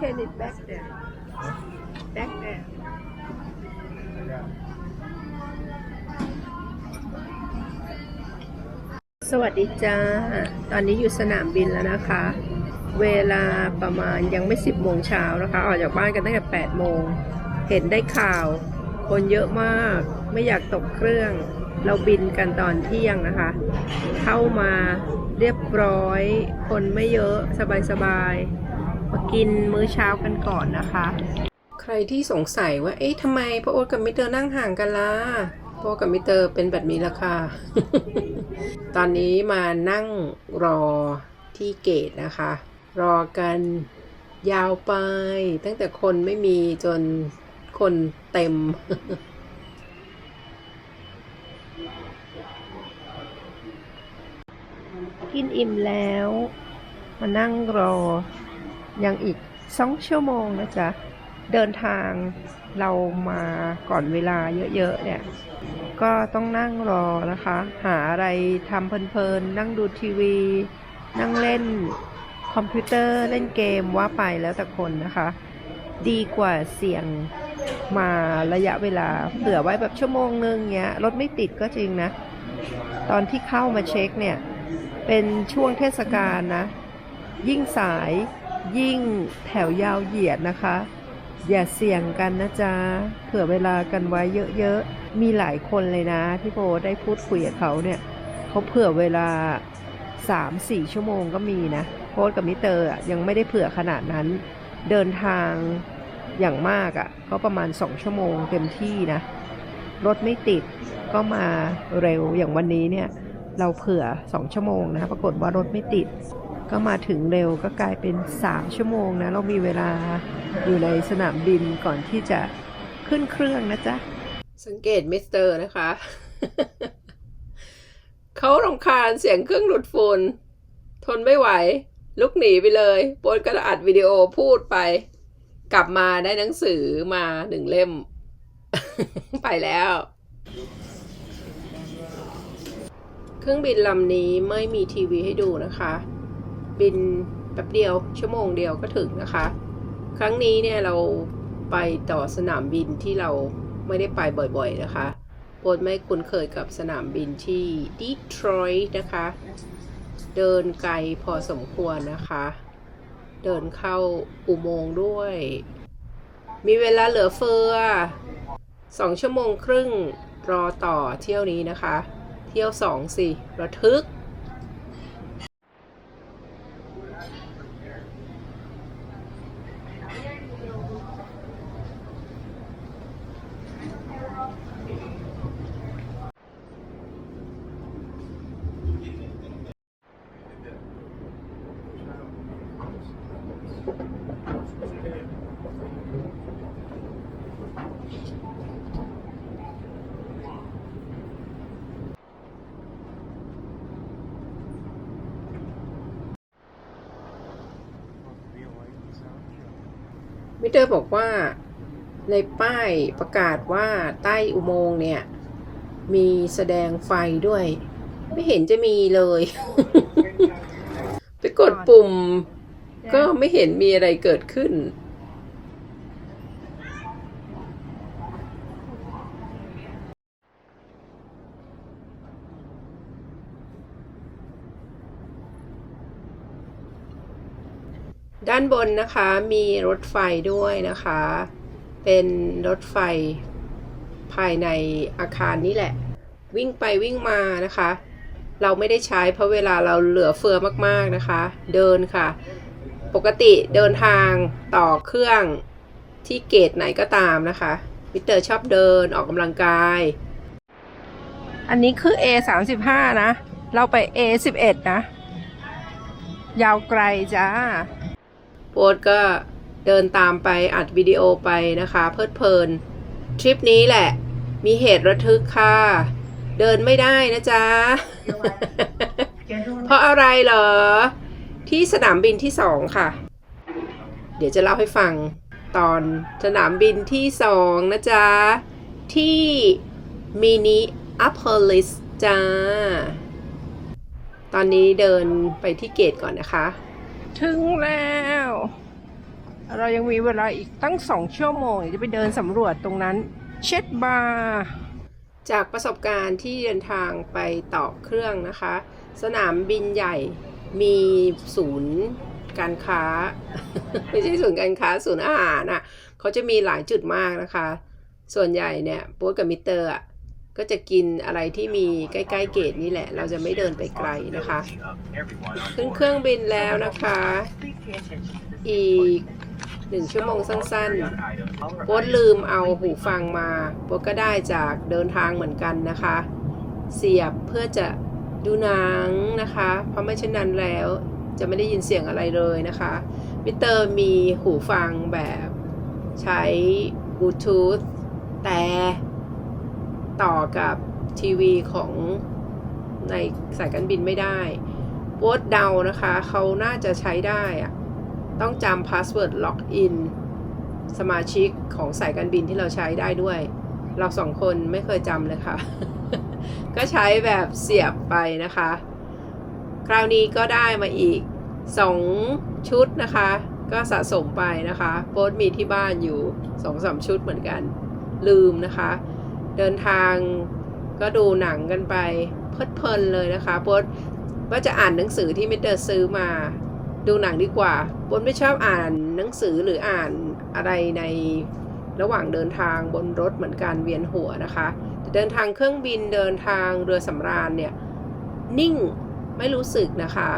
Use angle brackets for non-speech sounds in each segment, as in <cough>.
Can it back there? Back there. สวัสดีจ้า ตอนนี้อยู่สนามบินแล้วนะคะ เวลาประมาณยังไม่สิบโมงเช้านะคะ ออกจากบ้านกันตั้งแต่แปดโมง เห็นได้ข่าว คนเยอะมาก ไม่อยากตกเครื่อง เราบินกันตอนเที่ยงนะคะ เข้ามาเรียบร้อย คนไม่เยอะสบายๆมากินมื้อเช้ากันก่อนนะคะ ใครที่สงสัยว่า เอ๊ะทำไมพ่อโอ๊ตกับมิเตอร์นั่งห่างกันล่ะพ่อกับมิเตอร์เป็นแบบนี้ละค่ะ ตอนนี้มานั่งรอที่เกตนะคะ รอกันยาวไป ตั้งแต่คนไม่มีจนคนเต็ม กินอิ่มแล้ว มานั่งรอยังอีกสองชั่วโมงนะจ๊ะ เดินทางเรามาก่อนเวลาเยอะๆเนี่ย ก็ต้องนั่งรอนะคะ หาอะไรทำเพลินๆ นั่งดูทีวี นั่งเล่นคอมพิวเตอร์เล่นเกมว่าไปแล้วแต่คนนะคะ ดีกว่าเสี่ยงมาระยะเวลาเผื่อไว้แบบชั่วโมงนึงเงี้ยรถไม่ติดก็จริงนะ ตอนที่เข้ามาเช็คเนี่ย เป็นช่วงเทศกาลนะ ยิ่งสายยิ่งแถวยาวเหยียดนะคะ อย่าเสี่ยงกันนะจ๊ะ เผื่อเวลากันไว้เยอะๆ มีหลายคนเลยนะที่โบได้พูดคุยกับเขาเนี่ยเขาเผื่อเวลา 3-4 ชั่วโมงก็มีนะโพสต์กับมิเตอร์ยังไม่ได้เผื่อขนาดนั้น เดินทางอย่างมากอะ่ะก็ประมาณ 2 ชั่วโมงเต็มที่นะ รถไม่ติดก็มาเร็วอย่างวันนี้เนี่ย เราเผื่อ 2 ชั่วโมงนะปรากฏว่ารถไม่ติด ก็มาถึงเร็วก็กลายเป็น 3 ชั่วโมงนะเรามีเวลาอยู่ในสนามบินก่อนที่จะขึ้นเครื่องนะจ๊ะ สังเกตมิสเตอร์นะคะ เขารำคาญเสียงเครื่องดูดฝุ่นทนไม่ไหว ลุกหนีไปเลยโปนกระอัดวิดีโอพูดไป กลับมาได้หนังสือมาหนึ่งเล่ม ไปแล้ว ครื่องบินลำนี้ไม่มีทีวีให้ดูนะคะ บินแป๊บเดียวชั่วโมงเดียวก็ถึงนะคะ ครั้งนี้เนี่ยเราไปต่อสนามบินที่เราไม่ได้ไปบ่อยๆนะคะโปนไม่คุ้นเคยกับสนามบินที่ดีทรอยต์นะคะ เดินไกลพอสมควรนะคะ เดินเข้าอุโมงค์ด้วย มีเวลาเหลือเฟือสองชั่วโมงครึ่งรอต่อเที่ยวนี้นะคะ เที่ยวสองสิระทึก มิเตอร์บอกว่าในป้ายประกาศว่าใต้อุโมงค์เนี่ย มีแสดงไฟด้วย ไม่เห็นจะมีเลย ไปกดปุ่ม ก็ไม่เห็นมีอะไรเกิดขึ้นานบนนะคะมีรถไฟด้วยนะคะ เป็นรถไฟภายในอาคารนี่แหละ วิ่งไปวิ่งมานะคะ เราไม่ได้ใช้เพราะเวลาเราเหลือเฟือมากๆนะคะ เดินค่ะ ปกติเดินทางต่อเครื่องที่เกตไหนก็ตามนะคะมิเตอร์ชอบเดินออกกำลังกาย อันนี้คือ A 3 5นะ เราไป A 11นะ ยาวไกลจ้า โปดก็เดินตามไปอัดวิดีโอไปนะคะ เพลิดเพลิน ทริปนี้แหละ มีเหตุระทึกค่ะ เดินไม่ได้นะจ๊ะ เพราะอะไรเหรอ ที่สนามบินที่สองค่ะ เดี๋ยวจะเล่าให้ฟังตอนสนามบินที่สองนะจ๊ะ ที่มินิอัพโพลิสจ้า ตอนนี้เดินไปที่เกตก่อนนะคะ ถึงแล้ว เรายังมีเวลาอีกตั้งสองชั่วโมงจะไปเดินสำรวจตรงนั้น เช็ดบาร์จากประสบการณ์ที่เดินทางไปต่อเครื่องนะคะ สนามบินใหญ่มีศูนย์การค้า ไม่ใช่ศูนย์การค้าศูนย์อาหารอะเขาจะมีหลายจุดมากนะคะ ส่วนใหญ่เนี่ยโป๊กับมิเตอร์อะ ก็จะกินอะไรที่มีใกล้ๆเกตนี่แหละ เราจะไม่เดินไปไกลนะคะ ขึ้นเครื่องบินแล้วนะคะ อีกหนึ่งชั่วโมงสั้นๆโป๊ตลืมเอาหูฟังมาโป๊ก็ได้จากเดินทางเหมือนกันนะคะ เสียบเพื่อจะดูหนังนะคะ เพราะไม่เช่นนั้นแล้วจะไม่ได้ยินเสียงอะไรเลยนะคะมิเตอร์มีหูฟังแบบใช้บลูทูธแต่ ต่อกับทีวีของในสายการบินไม่ได้โป๊ตเดานะคะ เขาน่าจะใช้ได้อะต้องจำพาสเวิร์ดล็อกอินสมาชิกของสายการบินที่เราใช้ได้ด้วย เราสองคนไม่เคยจำเลยค่ะ ก็ใช้แบบเสียบไปนะคะ คราวนี้ก็ได้มาอีก 2 ชุดนะคะ ก็สะสมไปนะคะโป๊ตมีที่บ้านอยู่2อสชุดเหมือนกัน ลืมนะคะ เดินทางก็ดูหนังกันไปเพลิดเพลินเลยนะคะโป๊ว่าจะอ่านหนังสือที่มิเตอร์ซื้อมา ดูหนังดีกว่าโป๊ไม่ชอบอ่านหนังสือหรืออ่านอะไรในระหว่างเดินทางบนรถเหมือนกันเวียนหัวนะคะเดินทางเครื่องบินเดินทางเรือสำราญเนี่ยนิ่งไม่รู้สึกนะคะ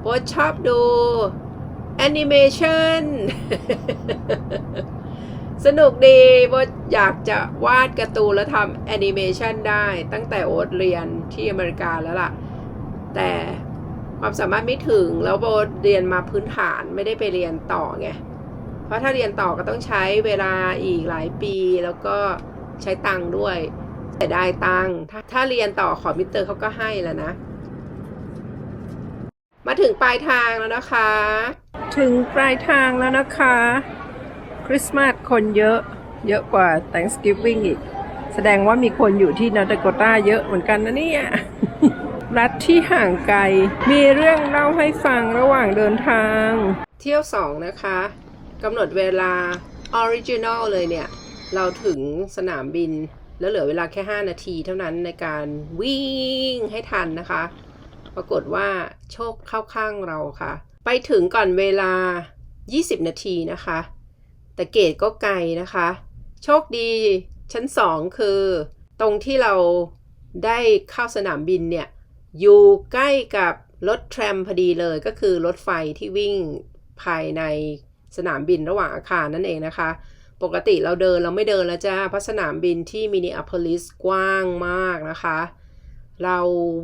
โบทชอบดูแอนิเมชัน สนุกดีโบอยากจะวาดการ์ตูนแล้วทำแอนิเมชันได้ตั้งแต่โอ๊ตเรียนที่อเมริกาแล้วล่ะ แต่ความสามารถไม่ถึงแล้วโบเรียนมาพื้นฐานไม่ได้ไปเรียนต่อไง เพราะถ้าเรียนต่อก็ต้องใช้เวลาอีกหลายปีแล้วก็ใช้ตังค์ด้วยแต่ได้ตังค์ถ้าถ้าเรียนต่อขอมิเตอร์เขาก็ให้แล้วนะ มาถึงปลายทางแล้วนะคะ ถึงปลายทางแล้วนะคะ คริสต์มาสคนเยอะเยอะกว่า Thanksgiving อีก แสดงว่ามีคนอยู่ที่นอร์ทโกตาเยอะเหมือนกันนะเนี่ย รัฐที่ห่างไกล มีเรื่องเล่าให้ฟังระหว่างเดินทาง เที่ยวสองนะคะกำหนดเวลาออริจินอลเลยเนี่ย เราถึงสนามบิน แล้วเหลือเวลาแค่ 5 นาทีเท่านั้นในการวิ่งให้ทันนะคะ ปรากฏว่าโชคเข้าข้างเราค่ะ ไปถึงก่อนเวลา 20 นาทีนะคะ แต่เกตก็ไกลนะคะ โชคดีชั้น 2 คือ ตรงที่เราได้เข้าสนามบินเนี่ย อยู่ใกล้กับรถแทรมพอดีเลยก็คือรถไฟที่วิ่งภายในสนามบินระหว่างอาคารนั่นเองนะคะ ปกติเราเดินเราไม่เดินแล้วจ้าเพราะสนามบินที่มินิอาโพลิสกว้างมากนะคะ เรา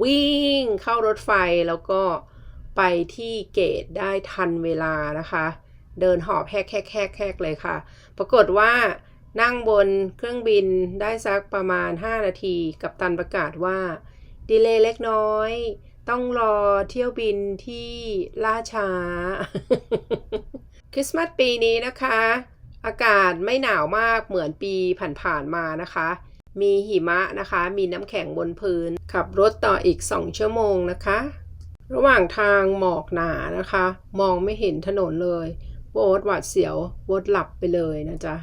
วิ่งเข้ารถไฟแล้วก็ไปที่เกตได้ทันเวลานะคะ เดินหอบแฮกแฮกแฮกแฮกเลยค่ะ ปรากฏว่านั่งบนเครื่องบินได้สักประมาณ 5 นาที กับตันประกาศว่าดีเลย์เล็กน้อย ต้องรอเที่ยวบินที่ล่าช้า คริสต์มาสปีนี้นะคะ อากาศไม่หนาวมากเหมือนปีผ่านๆมานะคะ มีหิมะนะคะ มีน้ำแข็งบนพื้น ขับรถต่ออีก 2 ชั่วโมงนะคะ ระหว่างทางหมอกหนานะคะ มองไม่เห็นถนนเลย โบทหวาดเสียวโบทหลับไปเลยนะจ๊ะ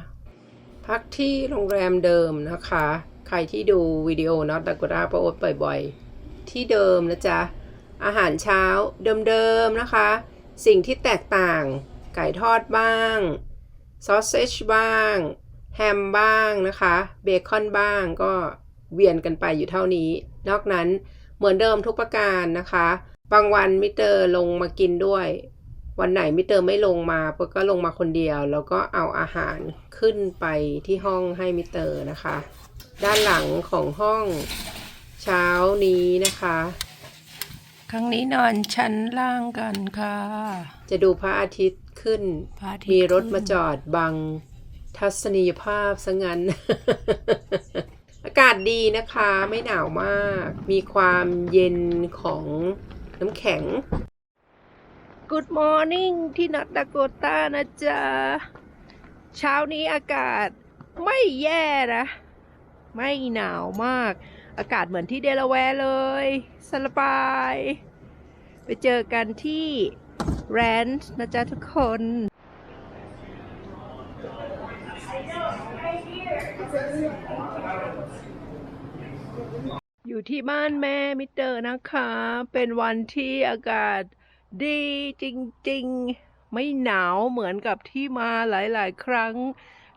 พักที่โรงแรมเดิมนะคะ ใครที่ดูวิดีโอนอตดากราโปรโอตบ่อยๆ ที่เดิมนะจ๊ะ อาหารเช้าเดิมๆนะคะ สิ่งที่แตกต่างไก่ทอดบ้างซอสเซจบ้าง แฮมบ้างนะคะ เบคอนบ้างก็เวียนกันไปอยู่เท่านี้ นอกนั้นเหมือนเดิมทุกประการนะคะ บางวันมิเตอร์ลงมากินด้วย วันไหนมิเตอร์ไม่ลงมาปุ๊บก็ลงมาคนเดียว แล้วก็เอาอาหารขึ้นไปที่ห้องให้มิเตอร์นะคะ ด้านหลังของห้องเช้านี้นะคะ ครั้งนี้นอนชั้นล่างกันค่ะ จะดูพระอาทิตย์ขึ้นพระอาทิตย์มีรถขึ้นมาจอดบังทัศนียภาพซะงั้น อากาศดีนะคะไม่หนาวมาก มีความเย็นของน้ำแข็ง Good morning ที่นอตดาโกตานะจ๊ะ เช้านี้อากาศไม่แย่นะ ไม่หนาวมาก อากาศเหมือนที่เดลาแวร์เลยสลบาย ไปเจอกันที่แรนช์นะจ๊ะทุกคน อยู่ที่บ้านแม่มิเตอร์นะคะ เป็นวันที่อากาศ ดีจริงๆ ไม่หนาวเหมือนกับที่มาหลายๆ ครั้ง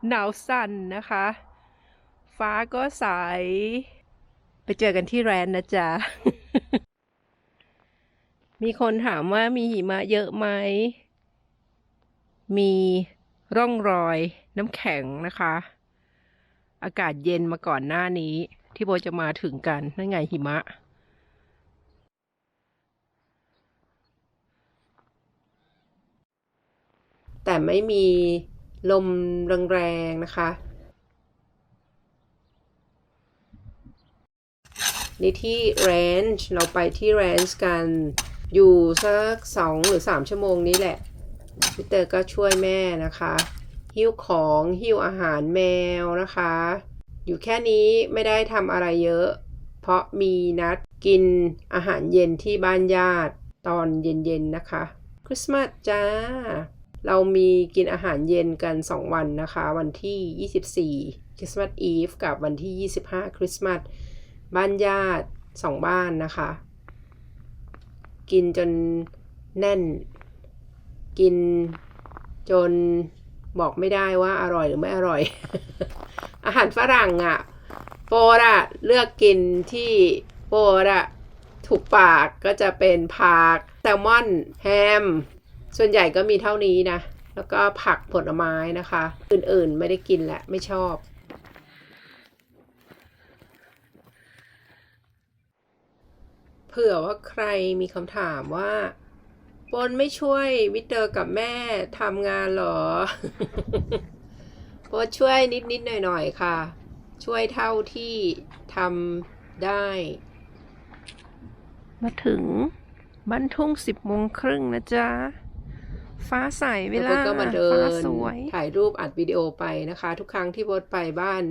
หนาวสั่นนะคะ ฟ้าก็ใส ไปเจอกันที่แรนนะจ๊ะ มีคนถามว่ามีหิมะเยอะไหม มีร่องรอยน้ำแข็งนะคะ อากาศเย็นมาก่อนหน้านี้ที่โบจะมาถึงกันนั่นไงหิมะ แต่ไม่มีลมแรงๆนะคะ นี่ที่แรนช์เราไปที่แรนช์กันอยู่สักสองหรือสามชั่วโมงนี้แหละพี่เตอร์ก็ช่วยแม่นะคะ หิ้วของหิ้วอาหารแมวนะคะ อยู่แค่นี้ไม่ได้ทำอะไรเยอะ เพราะมีนัดกินอาหารเย็นที่บ้านญาติตอนเย็นๆนะคะ คริสต์มาสจ้า เรามีกินอาหารเย็นกัน 2 วันนะคะ วันที่ 24คริสต์มาสอีฟกับวันที่ 25 คริสต์มาสบ้านญาติสองบ้านนะคะ กินจนแน่น กินจนบอกไม่ได้ว่าอร่อยหรือไม่อร่อย อาหารฝรั่งอะ่ะ โปรอะเลือกกินที่โปรอะถูกปากก็จะเป็นผักแซลมอน แฮม ส่วนใหญ่ก็มีเท่านี้นะ แล้วก็ผักผลไม้นะคะ อื่นๆไม่ได้กินแหละไม่ชอบเผื่อว่าใครมีคำถามว่าบนไม่ช่วยวิเตอร์กับแม่ทำงานหรอบนช่วยนิดๆหน่อยๆค่ะ ช่วยเท่าที่ทำได้ มาถึงบ้านทุ่งสิบโมงครึ่งนะจ๊ะ ฟ้าใสเวแล้วลาโบทก็มาเดิฟ้านสวยถ่ายรูปอัดวิดีโอไปนะคะ ทุกครั้งที่โบทไปบ้าน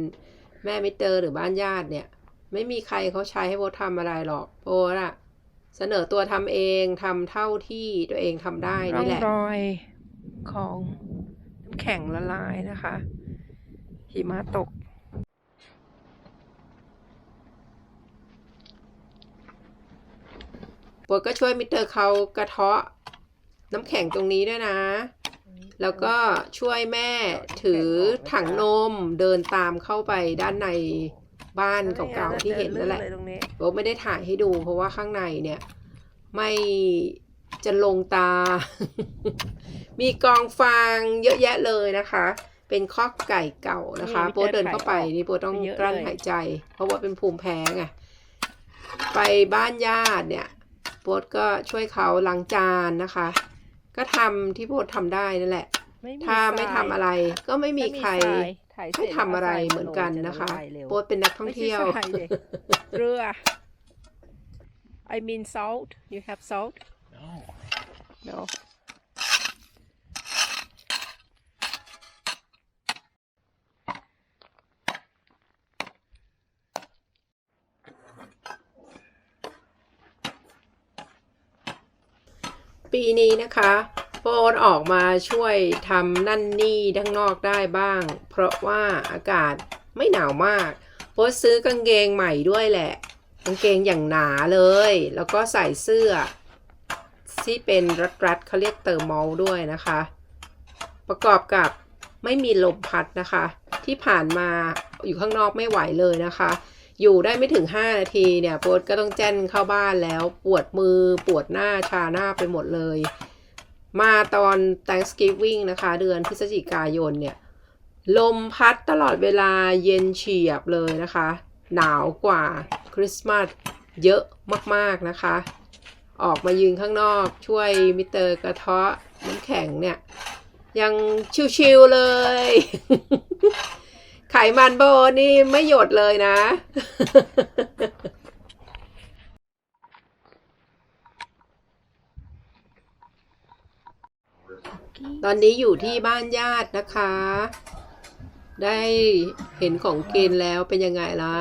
แม่มิเตอร์หรือบ้านญาติเนี่ย ไม่มีใครเขาใช้ให้โบททำอะไรหรอกโบทอะเสนอตัวทำเองทำเท่าที่ตัวเองทำได้ร่อนี่งแหละรอยของน้ำแข็งละลายนะคะ หิมะตกโบทก็ช่วยมิเตอร์เขากระเทาะ น้ำแข็งตรงนี้ด้วยนะ แล้วก็ช่วยแม่ถือถังนมเดินตามเข้าไปด้านในบ้านเก่าๆที่เห็นนั่นแหละตรงนี้โบทไม่ได้ถ่ายให้ดูเพราะว่าข้างในเนี่ย ไม่จะลงตา มีกองฟางเยอะแยะเลยนะคะ เป็นคอกไก่เก่านะคะโบทเดินเข้าไปนี่โบทต้องกลั้นหายใจ เพราะว่าเป็นภูมิแพ้ไงไปบ้านญาติเนี่ยโบทก็ช่วยเขาล้างจานนะคะ ก็ทำที่โบททำได้นั่นแหละ ถ้าไม่ทำอะไรก็ไม่มีใครให้ทำอะไรเหมือนกันนะคะโบทเป็นนักท่องเที่ยวไม่ใช่ทรายดิเรือ I mean salt you have salt No. no ปีนี้นะคะโฟนออกมาช่วยทำนั่นนี่ด้านนอกได้บ้าง เพราะว่าอากาศไม่หนาวมากโฟนซื้อกางเกงใหม่ด้วยแหละกางเกงอย่างหนาเลย แล้วก็ใส่เสื้อ ที่เป็นรัดๆเขาเรียกเตอร์มอลด้วยนะคะ ประกอบกับไม่มีลมพัดนะคะ ที่ผ่านมาอยู่ข้างนอกไม่ไหวเลยนะคะ อยู่ได้ไม่ถึง 5 นาทีเนี่ยโปดก็ต้องแจ้นเข้าบ้านแล้วปวดมือปวดหน้าชาหน้าไปหมดเลย มาตอน Thanksgiving นะคะ เดือนพฤศจิกายนเนี่ย ลมพัดตลอดเวลาเย็นเฉียบเลยนะคะ หนาวกว่าคริสต์มาสเยอะมากๆนะคะ ออกมายืนข้างนอกช่วยมิเตอร์กระเทาะน้ำแข็งเนี่ย ยังชิวๆเลย ไขมันโบนี่ไม่หยดเลยนะ ตอนนี้อยู่ที่บ้านญาตินะคะ ได้เห็นของกินแล้วเป็นยังไงล่ะ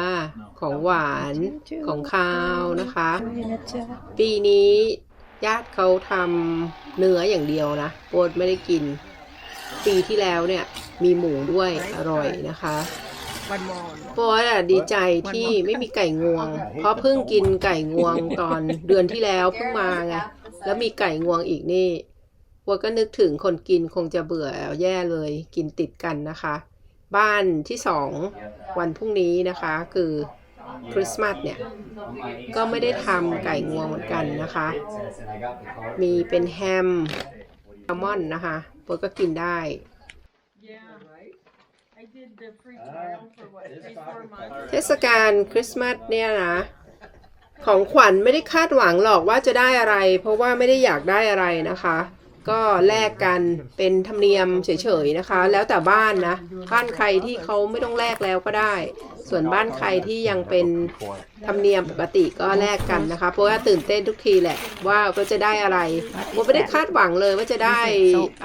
ของหวานของคาวนะคะ ปีนี้ญาติเขาทำเนื้ออย่างเดียวนะโปรดไม่ได้กิน ปีที่แล้วเนี่ยมีหมูด้วยอร่อยนะคะวันมอนโปรดอะดีใจที่ไม่มีไก่งวง เพราะเพิ่งกินไก่งวงตอนเดือนที่แล้วเพิ่งมาไงแล้วมีไก่งวงอีกนี่วัวก็นึกถึงคนกินคงจะเบื่อแย่เลยกินติดกันนะคะ บ้านที่สองวันพรุ่งนี้นะคะคือคริสต์มาสเนี่ยก็ไม่ได้ทำไก่งวงเหมือนกันนะคะ มีเป็นแฮมแซลมอนนะคะ วัวก็กินได้ Yeah. I did the free trial for what, three, four months? เทศกาลคริสต์มาสเนี่ยนะ ของขวัญไม่ได้คาดหวังหรอกว่าจะได้อะไร เพราะว่าไม่ได้อยากได้อะไรนะคะ ก็แลกกันเป็นธรรมเนียมเฉยๆนะคะ แล้วแต่บ้านนะ บ้านใครที่เขาไม่ต้องแลกแล้วก็ได้ ส่วนบ้านใครที่ยังเป็นธรรมเนียมปกติก็แลกกันนะคะ เพราะว่าตื่นเต้นทุกทีแหละ ว่าก็จะได้อะไรผมไม่ได้คาดหวังเลยว่าจะได้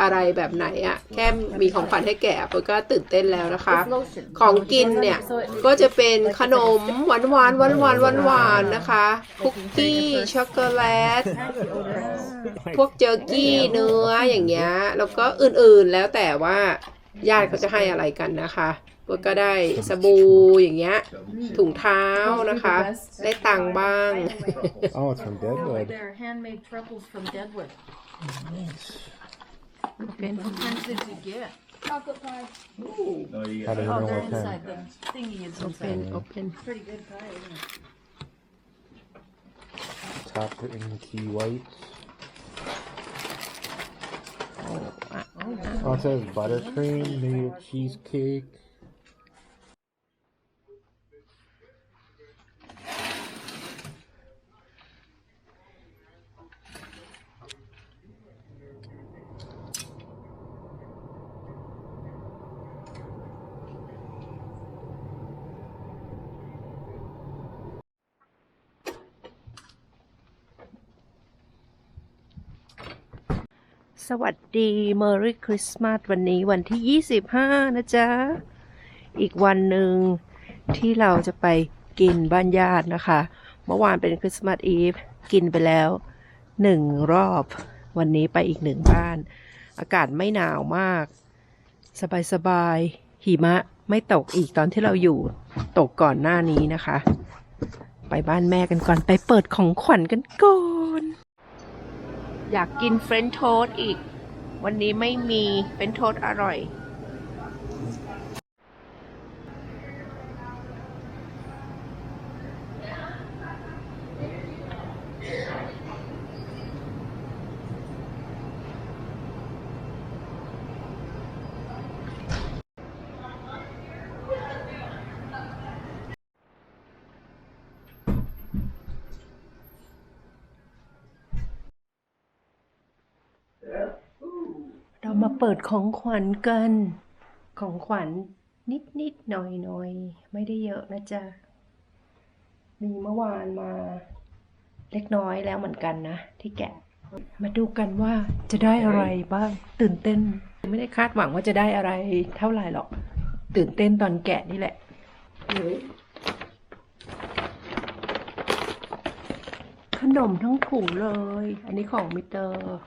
อะไรแบบไหนอะแค่มีของขวัญให้แก่ผมก็ตื่นเต้นแล้วนะคะ ของกินเนี่ยก็จะเป็นขนมหวานหวานหวานหวานหวานหวานนะคะคุกกี้ช็อกโกแลตพวกเจอร์กี้เนื้ออย่างเงี้ยแล้วก็อื่นๆแล้วแต่ว่าญาติเขาจะให้อะไรกันนะคะ ก็ได้สบู่อย่างเงี้ย ถุงเท้านะคะ ได้ตังค์บ้าง Oh, it's from Oh, Deadwood. they're handmade truffles from Deadwood. Open. What kinds did you get? How do you Oh, know they're what inside. kind? The thingy is Open inside. Open Pretty good pie, isn't it? Top in key white. อะ Oh, it says buttercream, New York cheesecake. วัสดี Merry Christmas วันนี้วันที่ 25 นะจ๊ะ อีกวันหนึ่งที่เราจะไปกินบ้านญาตินะคะ เมื่อวานเป็นคริสต์มาสอีฟกินไปแล้วหนึ่งรอบ วันนี้ไปอีกหนึ่งบ้าน อากาศไม่หนาวมาก สบายๆหิมะไม่ตกอีกตอนที่เราอยู่ตกก่อนหน้านี้นะคะ ไปบ้านแม่กันก่อนไปเปิดของขวัญกันก่อน อยากกินเฟรนช์โทสต์อีก วันนี้ไม่มีเฟรนช์โทสต์อร่อย เปิดของขวัญกัน ของขวัญนิดนิดๆหน่อยหน่อยๆไม่ได้เยอะนะจ๊ะ มีเมื่อวานมา เล็กน้อยแล้วเหมือนกันนะ ที่แกะ มาดูกันว่าจะได้อะไรบ้าง ตื่นเต้น ไม่ได้คาดหวังว่าจะได้อะไรเท่าไหร่หรอก ตื่นเต้นตอนแกะนี่แหละขนมทั้งถุงเลย อันนี้ของมิเตอร์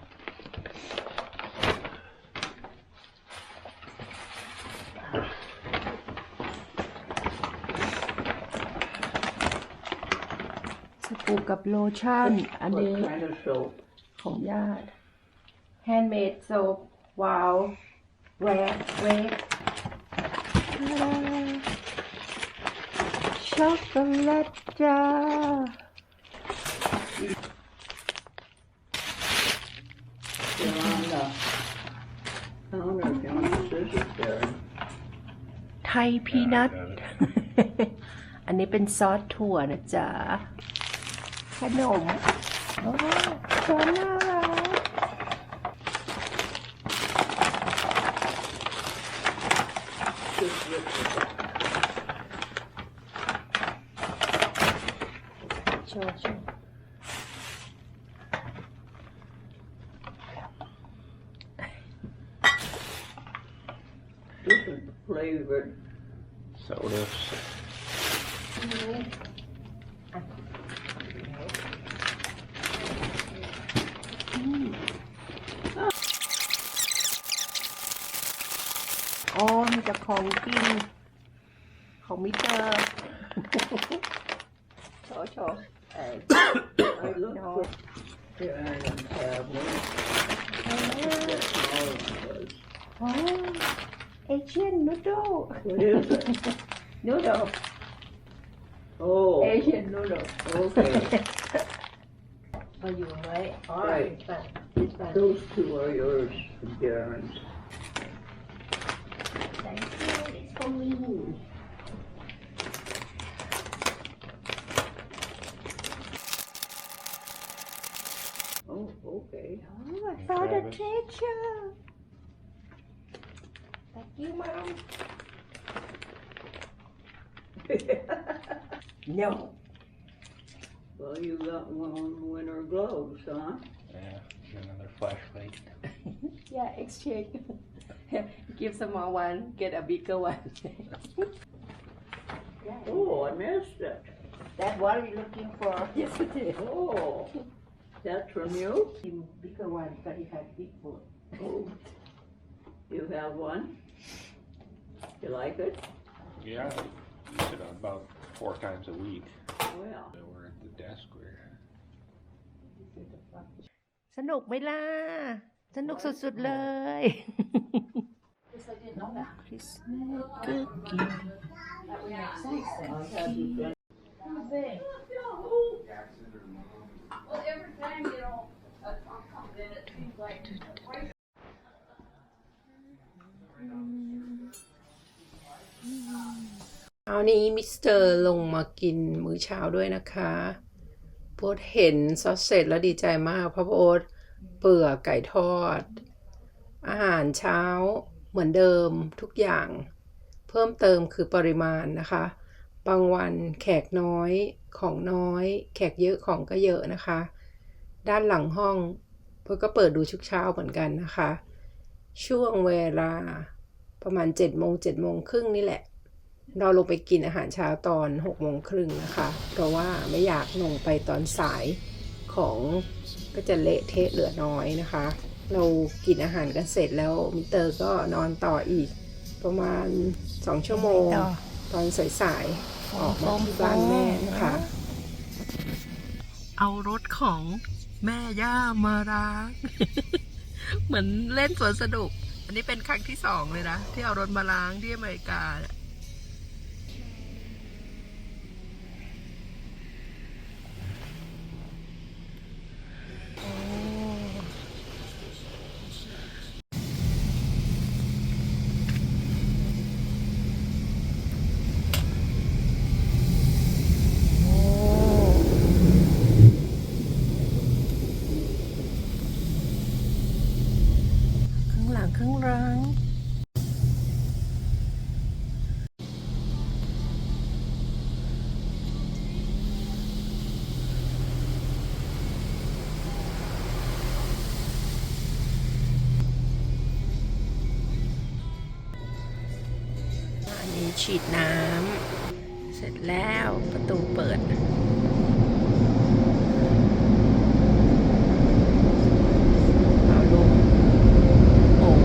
สบู่กับโลชั่น อันนี้ ของญาติ handmade soap ว้าวแวกเวกช็อกโกแลตจ้าไทยพีนัท อันนี้เป็นซอสถั่วนะจ๊ะ ขนมโอ้ช้อนน่ารักชว์โชว์ Sodas. ของกินของมิเตอร์โชว์โชว์เอ้ย I looked No. for the iron tablet. โอ้เอเชียนนูโด What is it? นูโด Oh, เอเชียนนูโด okay. มาอยู่ไว้ Right. Those two are yours, Darren. You. It's. Oh, okay. Oh, I found a treasure. Thank you, Mom. <laughs> No. Well, you got one winter gloves, huh? Yeah, another flashlight. <laughs> Yeah, exchange. <laughs> <laughs> Give small one, get a bigger one. <laughs> yeah, Oh, I missed it. that one you're looking for <laughs> yesterday. Oh, that's from you? Him bigger one, but he had big foot. Oh, you have one? You like it? Yeah, I use it about four times a week. Well, So we're at the desk where สนุกไหมล่ะ สนุกสุดๆเลย เช้านี้มิสเตอร์ลงมากินมื้อเช้าด้วยนะคะโพสเห็นซอสเสร็จแล้วดีใจมากเพราะโพสเปลือกไก่ทอด อาหารเช้าเหมือนเดิมทุกอย่าง เพิ่มเติมคือปริมาณนะคะ บางวันแขกน้อยของน้อย แขกเยอะของก็เยอะนะคะ ด้านหลังห้องเพื่อก็เปิดดูชุกเช้าเหมือนกันนะคะ ช่วงเวลาประมาณ7จ็ดโมงเจ็ดโมงครึ่งนี่แหละ เราลงไปกินอาหารเช้าตอน6กโมงครึ่งนะคะ เพราะว่าไม่อยากลงไปตอนสายของก็จะเละเทะเหลือน้อยนะคะ เรากินอาหารกันเสร็จแล้วมิสเตอร์ก็นอนต่ออีก ประมาณ2ชั่วโมงต่อตอนสายๆออกมาที่บ้านแม่นะคะ เอารถของแม่ย่ามาล้างเหมือนเล่นสวนสนุก อันนี้เป็นครั้งที่สองเลยนะ ที่เอารถมาล้างที่อเมริกา ฉีดน้ำ เสร็จแล้วประตูเปิด เอาลงโอ่ง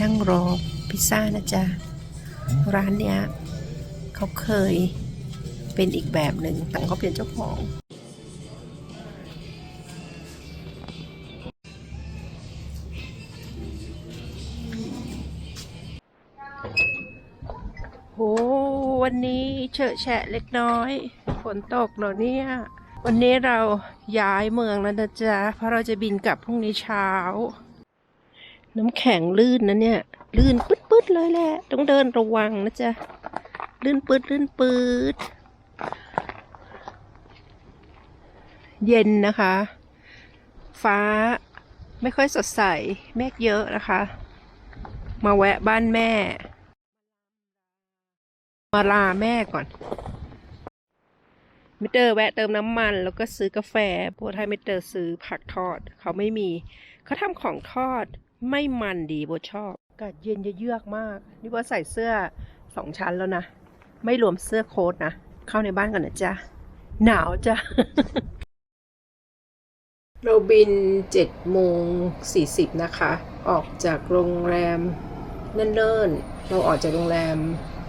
นั่งรอพิซซ่านะ จ๊ะร้านเนี้ยเขาเคยเป็นอีกแบบหนึ่งแต่เขาเปลี่ยนเจ้าของโหวันนี้เฉอะแฉะเล็กน้อย ฝนตกเหรอเนี่ย วันนี้เราย้ายเมืองแล้วนะจ๊ะ เพราะเราจะบินกลับพรุ่งนี้เช้า น้ำแข็งลื่นนะเนี่ย ลื่นปื๊ ดเลยแหละ ต้องเดินระวังนะจ๊ะ ลื่นปืดลื่นปืดเย็นนะคะ ฟ้าไม่ค่อยสดใส เมฆเยอะนะคะ มาแวะบ้านแม่ มาลาแม่ก่อนมิเตอร์แวะเติมน้ำมัน แล้วก็ซื้อกาแฟโพดให้มิเตอร์ซื้อผักทอด เขาไม่มี เขาทำของทอดไม่มันดีโบชอบากาศเย็นเยือกมาก นี่ว่าใส่เสื้อสองชั้นแล้วนะ ไม่รวมเสื้อโค้ทนะ เข้าในบ้านก่อนนะจ๊ะ หนาวจ้ะ เราบิน7โมง40นะคะ ออกจากโรงแรมเนิ่นๆ เราออกจากโรงแรม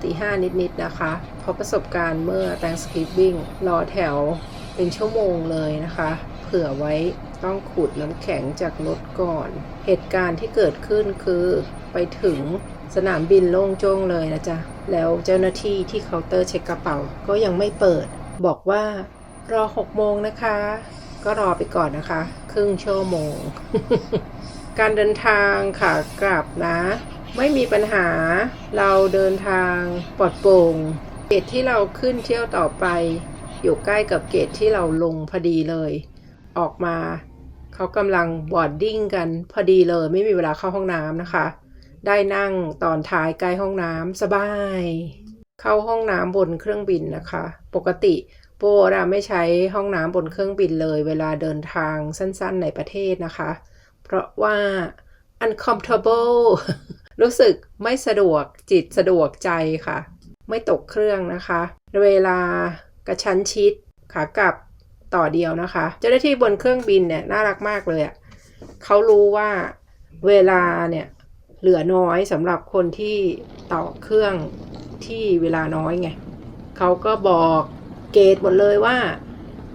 ตีห้านิดๆนะคะ เพราะประสบการณ์เมื่อ Thanksgiving รอแถวเป็นชั่วโมงเลยนะคะ ผื่อไว้ต้องขูดน้ำแข็งจากรถก่อน เหตุการณ์ที่เกิดขึ้นคือไปถึงสนามบินโล่งโจ้งเลยนะจ๊ะ แล้วเจ้าหน้าที่ที่เคาน์เตอร์เช็คกระเป๋าก็ยังไม่เปิด บอกว่ารอ6โมงนะคะ ก็รอไปก่อนนะคะ ครึ่งชั่วโมง การเดินทางขากลับนะ ไม่มีปัญหาเราเดินทางปลอดโปร่งเกตที่เราขึ้นเที่ยวต่อไป อยู่ใกล้กับเกตที่เราลงพอดีเลย ออกมาเขากำลังบอดดิ้งกันพอดีเลยไม่มีเวลาเข้าห้องน้ำนะคะ ได้นั่งตอนท้ายใกล้ห้องน้ำสบาย เข้าห้องน้ำบนเครื่องบินนะคะ ปกติโบเราไม่ใช้ห้องน้ำบนเครื่องบินเลย เวลาเดินทางสั้นๆในประเทศนะคะ เพราะว่า uncomfortable รู้สึกไม่สะดวกจิตสะดวกใจค่ะ ไม่ตกเครื่องนะคะ เวลากระชั้นชิดขากลับ ต่อเดียวนะคะ เจ้าหน้าที่บนเครื่องบินเนี่ยน่ารักมากเลยอะ่ะเขารู้ว่าเวลาเนี่ยเหลือน้อยสำหรับคนที่ต่อเครื่องที่เวลาน้อยไงเขาก็บอกเกตหมดเลยว่า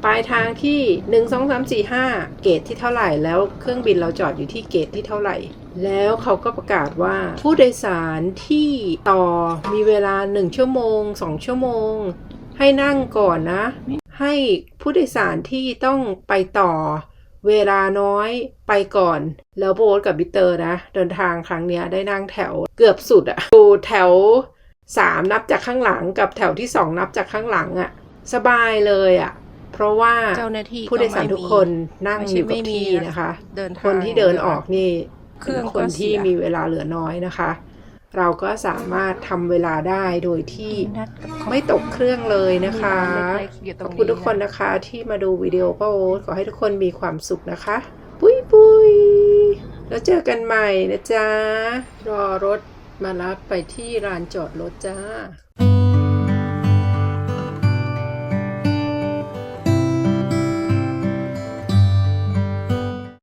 ปลายทางที่ 1 2 3 4 5 เกตที่เท่าไหร่แล้วเครื่องบินเราจอดอยู่ที่เกตที่เท่าไหร่ แล้วเขาก็ประกาศว่าผู้โดยสารที่ต่อมีเวลา 1 ชั่วโมง 2 ชั่วโมง ให้นั่งก่อนนะ ให้ผู้โดยสารที่ต้องไปต่อเวลาน้อยไปก่อน แล้วโบทกับบิเตอร์นะ เดินทางครั้งเนี้ยได้นั่งแถวเกือบสุดอะดูแถว 3 นับจากข้างหลังกับแถวที่ 2 นับจากข้างหลังอะสบายเลยอะเพราะว่าเจ้าหน้าที่ผู้โดยสารทุกคนนั่งไม่อใช่ยู่กับไม่มีที่นะคะเดินทางคนที่เดินออกนี่เครื่องเป็นคนก็เสียที่มีเวลาเหลือน้อยนะคะ เราก็สามารถทำเวลาได้โดยที่ไม่ตกเครื่องเลยนะคะขอบคุณทุกคนนะคะที่มาดูวิดีโอป้าโอ๊ตขอให้ทุกคนมีความสุขนะคะ ปุ้ยปุ้ยแล้วเจอกันใหม่นะจ๊ะ รอรถมารับไปที่ลานจอดรถจ้า